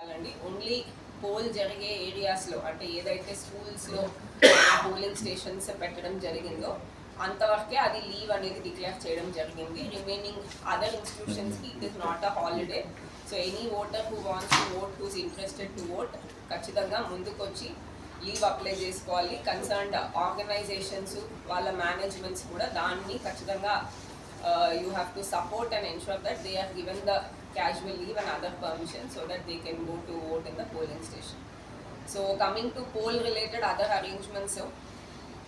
అండి only pole జరిగే ఏరియాస్లో అంటే ఏదైతే స్కూల్స్లో పోలింగ్ స్టేషన్స్ పెట్టడం జరిగిందో అంతవరకే అది లీవ్ అనేది డిక్లేర్ చేయడం జరిగింది. Remaining other ఇన్స్టిట్యూషన్స్కి it is not a holiday so any voter who wants to vote whose interested to vote ఖచ్చితంగా ముందుకొచ్చి లీవ్ అప్లై చేసుకోవాలి. కన్సర్న్డ్ ఆర్గనైజేషన్స్ వాళ్ళ మేనేజ్మెంట్స్ కూడా దాన్ని ఖచ్చితంగా you have to support and ensure that they are given the casual leave and other permission so that they can go to vote in the polling station. So coming to poll related other arrangements,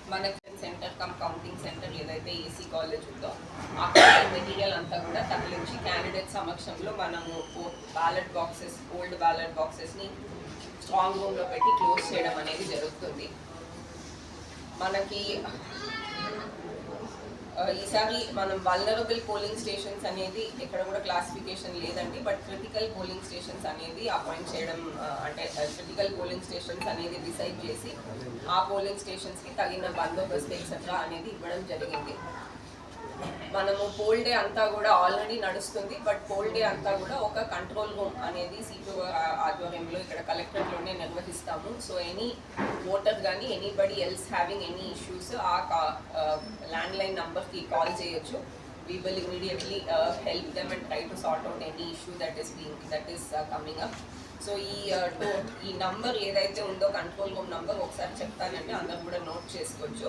మనకి centre come counting centre ఏదైతే AC college ఉందో ఆ material అంతా కూడా తరలించి candidate సమక్షంలో మనము ballot boxes old ballot బాక్సెస్ని స్ట్రాంగ్ రూమ్లో పెట్టి క్లోజ్ చేయడం అనేది జరుగుతుంది మనకి ఆ, ఈసారి మనం వల్నరబుల్ పోలింగ్ స్టేషన్స్ అనేది ఎక్కడ కూడా క్లాసిఫికేషన్ లేదండి బట్ క్రిటికల్ పోలింగ్ స్టేషన్స్ అనేది అపాయింట్ చేయడం అంటే క్రిటికల్ పోలింగ్ స్టేషన్స్ అనేది డిసైడ్ చేసి ఆ పోలింగ్ స్టేషన్స్కి తగిన బందోబస్తు ఎక్సెట్రా అనేది ఇవ్వడం జరిగింది. మనము పోల్ డే అంతా కూడా ఆల్రెడీ నడుస్తుంది బట్ పోల్ డే అంతా కూడా ఒక కంట్రోల్ రూమ్ అనేది సీటు ఆధ్వర్యంలో ఇక్కడ కలెక్టరేట్లోనే నిర్వహిస్తాము. సో ఎనీ ఓటర్ కానీ anybody else having any issues ఆ ల్యాండ్ లైన్ నంబర్కి కాల్ చేయొచ్చు. We will immediately help them and try to sort out any issue that is being that is coming up so ఈ uh, ఈ number ఏదైతే ఉందో control room number ఒకసారి చెప్తానంటే అందరు కూడా నోట్ చేసుకోవచ్చు.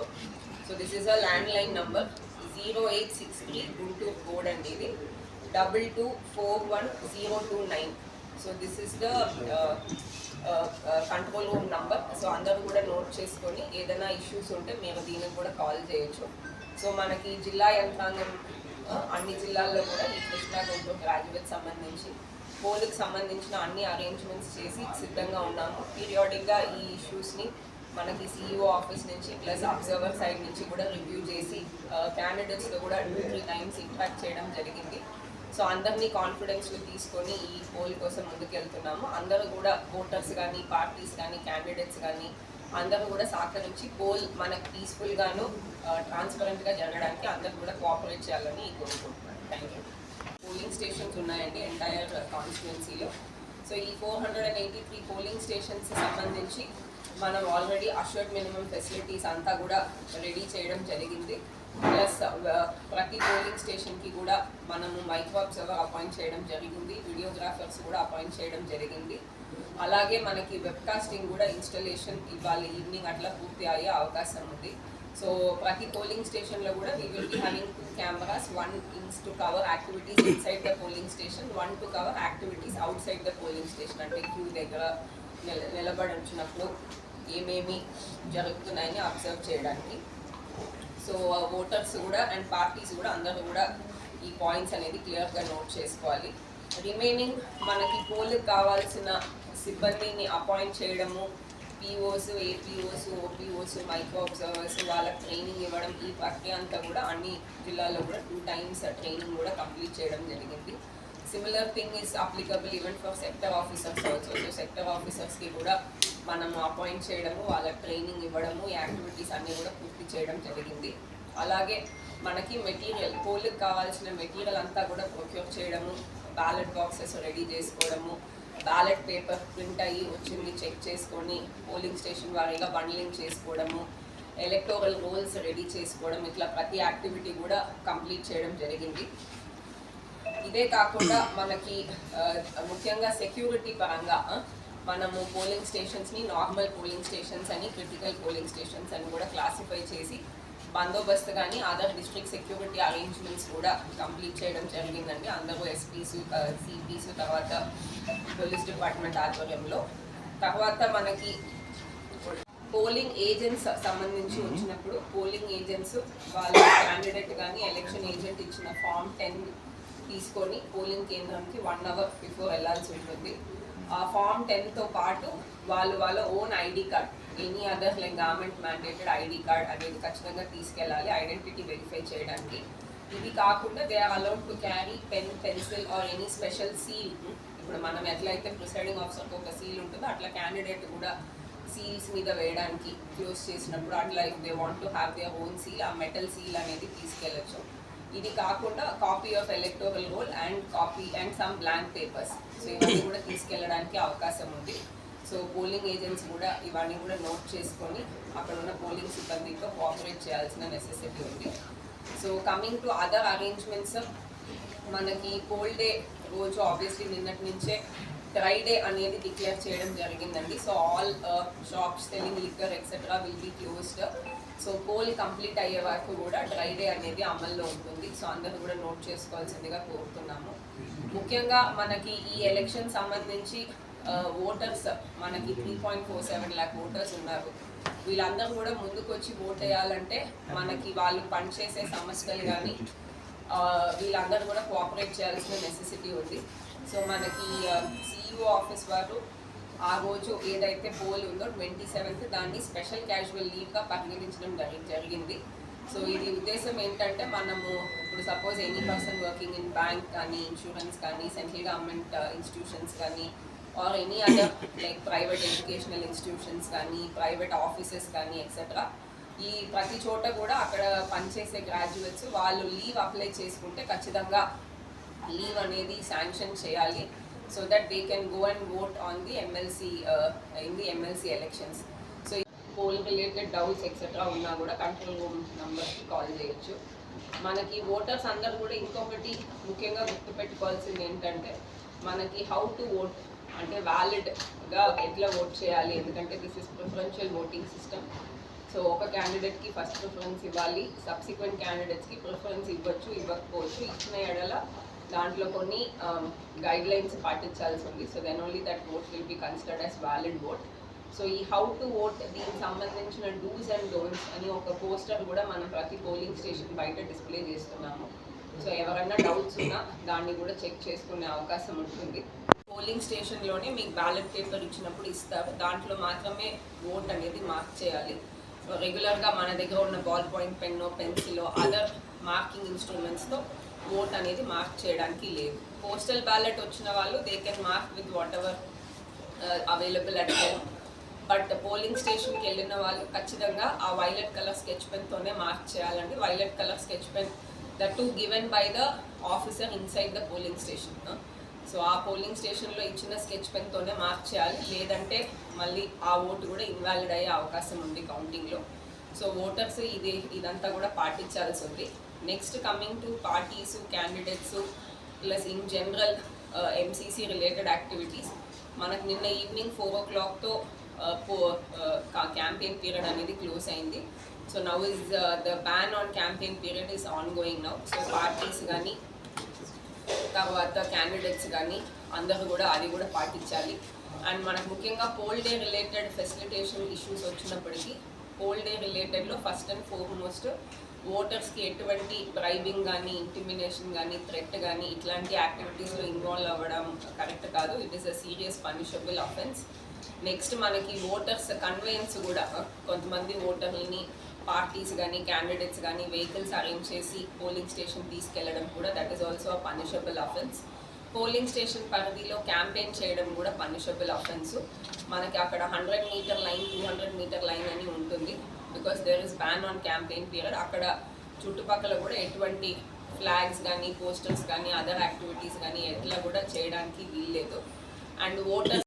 So this is a land line number zero eight six three Guntur code అండి ఇది double two four one zero two nine. So this is the control room number. So అందరూ కూడా note చేసుకొని ఏదైనా ఇష్యూస్ ఉంటే మేము దీనికి కూడా కాల్ చేయొచ్చు. సో మనకి జిల్లా యంత్రాంగం అన్ని జిల్లాల్లో కూడా ఈ కృష్ణా గుంటూరు గ్రాడ్యుయేట్ సంబంధించి పోలికి సంబంధించిన అన్ని అరేంజ్మెంట్స్ చేసి సిద్ధంగా ఉన్నాము. పీరియాడిక్గా ఈ ఇష్యూస్ని మనకి సీఈఓ ఆఫీస్ నుంచి ప్లస్ అబ్జర్వర్ సైడ్ నుంచి కూడా రివ్యూ చేసి క్యాండిడేట్స్తో కూడా టూ త్రీ టైమ్స్ ఇంపాక్ట్ చేయడం జరిగింది. సో అందరినీ కాన్ఫిడెన్స్లో తీసుకొని ఈ పోల్ కోసం ముందుకెళ్తున్నాము. అందరూ కూడా ఓటర్స్ కానీ పార్టీస్ కానీ క్యాండిడేట్స్ కానీ అందరూ కూడా సహకరించి పోల్ మనకు పీస్ఫుల్గాను ట్రాన్స్పరెంట్గా జరగడానికి అందరూ కూడా కోఆపరేట్ చేయాలని కోరుకుంటున్నాను థ్యాంక్ యూ పోలింగ్ స్టేషన్స్ ఉన్నాయండి ఎంటైర్ కాన్స్టిట్యున్సీలో సో ఈ four hundred and eighty three polling stations సంబంధించి మనం ఆల్రెడీ అష్యూర్డ్ మినిమం ఫెసిలిటీస్ అంతా కూడా రెడీ చేయడం జరిగింది. ప్లస్ uh, ప్రతి పోలింగ్ స్టేషన్కి కూడా మనము మైక్రో అబ్జర్వర్ అపాయింట్ చేయడం జరిగింది. వీడియోగ్రాఫర్స్ కూడా అపాయింట్ చేయడం జరిగింది. అలాగే మనకి వెబ్కాస్టింగ్ కూడా ఇన్స్టలేషన్ ఇవాళ ఈవినింగ్ అట్లా పూర్తి అయ్యే అవకాశం ఉంది. సో ప్రతి పోలింగ్ స్టేషన్లో కూడా we will be having two cameras one ఇన్స్ to cover activities inside the polling station one to cover activities outside the polling station అంటే క్యూ దగ్గర నిల నిలబడి ఉంచినప్పుడు ఏమేమి జరుగుతున్నాయని అబ్జర్వ్ చేయడానికి. సో ఓటర్స్ కూడా అండ్ పార్టీస్ కూడా అందరూ కూడా ఈ పాయింట్స్ అనేది క్లియర్గా నోట్ చేసుకోవాలి. రిమైనింగ్ మనకి పోల్కి కావాల్సిన సిబ్బందిని అపాయింట్ చేయడము POs APOs OPOs micro observers వాళ్ళకి ట్రైనింగ్ ఇవ్వడం ఈ ప్రక్రియ అంతా కూడా అన్ని జిల్లాల్లో కూడా టూ టైమ్స్ ట్రైనింగ్ కూడా కంప్లీట్ చేయడం జరిగింది. Similar thing is applicable even for sector officers also so sector ఆఫీసర్స్కి కూడా మనము అపాయింట్ చేయడము వాళ్ళకి ట్రైనింగ్ ఇవ్వడము ఈ యాక్టివిటీస్ అన్నీ కూడా పూర్తి చేయడం జరిగింది. అలాగే మనకి మెటీరియల్ పోల్కి కావాల్సిన మెటీరియల్ అంతా కూడా ప్రొక్యూర్ చేయడము బ్యాలెట్ బాక్సెస్ రెడీ చేసుకోవడము బ్యాలెట్ పేపర్ ప్రింట్ అయ్యి వచ్చింది చెక్ చేసుకొని పోలింగ్ స్టేషన్ వారీగా బండ్లింగ్ చేసుకోవడము ఎలక్టోరల్ రోల్స్ రెడీ చేసుకోవడం ఇట్లా ప్రతి యాక్టివిటీ కూడా కంప్లీట్ చేయడం జరిగింది. ఇదే కాకుండా మనకి ముఖ్యంగా సెక్యూరిటీ పరంగా మనము పోలింగ్ స్టేషన్స్ని నార్మల్ పోలింగ్ స్టేషన్స్ అని క్రిటికల్ పోలింగ్ స్టేషన్స్ అని కూడా క్లాసిఫై చేసి బందోబస్తు కానీ అదర్ డిస్ట్రిక్ట్ సెక్యూరిటీ అరేంజ్మెంట్స్ కూడా కంప్లీట్ చేయడం జరిగిందండి. అందరూ ఎస్పీస్ సిపీస్ తర్వాత పోలీస్ డిపార్ట్మెంట్ ఆధ్వర్యంలో. తర్వాత మనకి పోలింగ్ ఏజెంట్స్ సంబంధించి వచ్చినప్పుడు పోలింగ్ ఏజెంట్స్ వాళ్ళ క్యాండిడేట్ కానీ ఎలక్షన్ ఏజెంట్ ఇచ్చిన ఫామ్ టెన్ తీసుకొని పోలింగ్ కేంద్రంకి వన్ అవర్ బిఫోర్ వెళ్ళాల్సి ఉంటుంది. ఆ ఫామ్ టెన్తో పాటు వాళ్ళు వాళ్ళ own ID card any other like government mandated ID card అనేది ఖచ్చితంగా తీసుకెళ్ళాలి ఐడెంటిటీ వెరిఫై చేయడానికి. ఇవి కాకుండా they are allowed to carry pen pencil or any special seal ఇప్పుడు మనం ఎట్లయితే ప్రిసైడింగ్ ఆఫీసర్కి ఒక సీల్ ఉంటుందో అట్లా క్యాండిడేట్ కూడా సీల్స్ మీద వేయడానికి క్లోజ్ చేసినప్పుడు అట్లా if they want to have their own seal ఆ మెటల్ సీల్ అనేది తీసుకెళ్ళచ్చు. ఇది కాకుండా copy of electoral roll and copy and some blank papers so ఇవన్నీ కూడా తీసుకెళ్ళడానికి అవకాశం ఉంది. సో పోలింగ్ ఏజెంట్స్ కూడా ఇవన్నీ కూడా నోట్ చేసుకొని అక్కడ ఉన్న పోలింగ్ సిబ్బందితో కోఆపరేట్ చేయాల్సిన నెసెసిటీ ఉంది. So coming to other arrangements మనకి పోల్ డే రోజు ఆబ్వియస్లీ నిన్నటి నుంచే డ్రై డే అనేది డిక్లేర్ చేయడం జరిగిందండి. So all shops selling liquor etcetera will be closed so poll complete అయ్యే వరకు కూడా డ్రై డే అనేది అమల్లో ఉంటుంది. సో అందరూ కూడా నోట్ చేసుకోవాల్సిందిగా కోరుతున్నాము. ముఖ్యంగా మనకి ఈ ఎలక్షన్ సంబంధించి ఓటర్స్ మనకి three point four seven lakh voters ఉన్నారు. వీళ్ళందరూ కూడా ముందుకు వచ్చి ఓట్ వేయాలంటే మనకి వాళ్ళు పనిచేసే సమస్యలు కానీ వీళ్ళందరూ కూడా కోఆపరేట్ చేయాల్సిన నెసెసిటీ ఉంది. సో మనకి సిఇఓ ఆఫీస్ వారు ఆ రోజు ఏదైతే పోల్ ఉందో ట్వంటీ సెవెంత్ దాన్ని స్పెషల్ క్యాజువల్ లీవ్గా పరిగణించడం జరిగింది. సో ఇది ఉద్దేశం ఏంటంటే మనము ఇప్పుడు suppose any person working in bank కానీ ఇన్సూరెన్స్ కానీ సెంట్రల్ గవర్నమెంట్ ఇన్స్టిట్యూషన్స్ కానీ or any other like private educational institutions కానీ ప్రైవేట్ ఆఫీసెస్ కానీ ఎక్సెట్రా ఈ ప్రతి చోట కూడా అక్కడ పనిచేసే గ్రాడ్యుయేట్స్ వాళ్ళు లీవ్ అప్లై చేసుకుంటే ఖచ్చితంగా లీవ్ అనేది శాంక్షన్ చేయాలి. So that they can go and vote on the MLC in the MLC elections so poll related doubts etcetera ఉన్నా కూడా కంట్రోల్ రూమ్ నెంబర్కి కాల్ చేయొచ్చు. మనకి ఓటర్స్ అందరు కూడా ఇంకొకటి ముఖ్యంగా గుర్తుపెట్టుకోవాల్సింది ఏంటంటే మనకి హౌ టు ఓట్ అంటే వ్యాలిడ్గా ఎట్లా ఓట్ చేయాలి ఎందుకంటే this is preferential voting system so ఒక క్యాండిడేట్కి ఫస్ట్ ప్రిఫరెన్స్ ఇవ్వాలి సబ్సిక్వెంట్ క్యాండిడేట్స్కి ప్రిఫరెన్స్ ఇవ్వచ్చు ఇవ్వకపోవచ్చు ఇచ్చిన ఎడల దాంట్లో కొన్ని um, గైడ్ లైన్స్ పాటించాల్సి ఉంది. So then only that vote will be considered as valid vote so ఈ హౌ టు ఓట్ దీనికి సంబంధించిన డూస్ అండ్ డోంట్స్ అని ఒక పోస్టర్ కూడా మనం ప్రతి పోలింగ్ స్టేషన్ బయట డిస్ప్లే చేస్తున్నాము. సో ఎవరైనా డౌట్స్ ఉన్నా దాన్ని కూడా చెక్ చేసుకునే అవకాశం ఉంటుంది. పోలింగ్ స్టేషన్లోనే మీకు బ్యాలెట్ పేపర్ ఇచ్చినప్పుడు ఇస్తారు. దాంట్లో మాత్రమే ఓట్ అనేది మార్క్ చేయాలి. రెగ్యులర్గా మన దగ్గర ఉన్న ball point pen pencil other marking ఇన్స్ట్రుమెంట్స్తో vote అనేది మార్క్ చేయడానికి లేదు. పోస్టల్ బ్యాలెట్ వచ్చిన వాళ్ళు they can mark with whatever available at home but polling స్టేషన్కి వెళ్ళిన వాళ్ళు ఖచ్చితంగా ఆ వైలెట్ కలర్ స్కెచ్ పెన్తోనే మార్క్ చేయాలండి. Violet colour sketch pen the to given by the officer inside the polling station so ఆ పోలింగ్ స్టేషన్లో ఇచ్చిన స్కెచ్ పెన్తోనే మార్క్ చేయాలి. లేదంటే మళ్ళీ ఆ ఓటు కూడా ఇన్వాలిడ్ అయ్యే అవకాశం ఉంది కౌంటింగ్లో సో ఓటర్స్ ఇది ఇదంతా కూడా పాటించాల్సి ఉంది. Next coming to parties candidates plus in general MCC related activities మనకు నిన్న ఈవినింగ్ ఫోర్ ఓ క్లాక్తో క్యాంపెయిన్ పీరియడ్ అనేది క్లోజ్ అయింది. So now is the ban on campaign period is ongoing now so parties కానీ తర్వాత క్యాండిడేట్స్ కానీ అందరూ కూడా అది కూడా పాటించాలి. అండ్ మనకు ముఖ్యంగా poll day related facilitation issues వచ్చినప్పటికీ పోల్ డే రిలేటెడ్లో ఫస్ట్ అండ్ ఫోర్మోస్ట్ ఓటర్స్కి ఎటువంటి బ్రైబింగ్ కానీ ఇంటిమినేషన్ కానీ థ్రెట్ కానీ ఇట్లాంటి యాక్టివిటీస్లో ఇన్వాల్వ్ అవ్వడం కరెక్ట్ కాదు. It is a serious punishable offence next మనకి ఓటర్స్ కన్వెయన్స్ కూడా కొంతమంది ఓటర్లని పార్టీస్ కానీ క్యాండిడేట్స్ కానీ వెహికల్స్ అరేంజ్ చేసి పోలింగ్ స్టేషన్ తీసుకెళ్ళడం కూడా that is also a punishable offence polling station పరిధిలో క్యాంపెయిన్ చేయడం కూడా పనిషబుల్ అఫెన్స్ మనకి అక్కడ hundred meter line two hundred meter line అని ఉంటుంది. Because there is ban on campaign period అక్కడ చుట్టుపక్కల కూడా ఎటువంటి ఫ్లాగ్స్ కానీ పోస్టర్స్ కానీ అదర్ యాక్టివిటీస్ కానీ ఎట్లా కూడా చేయడానికి వీల్లేదు. And voter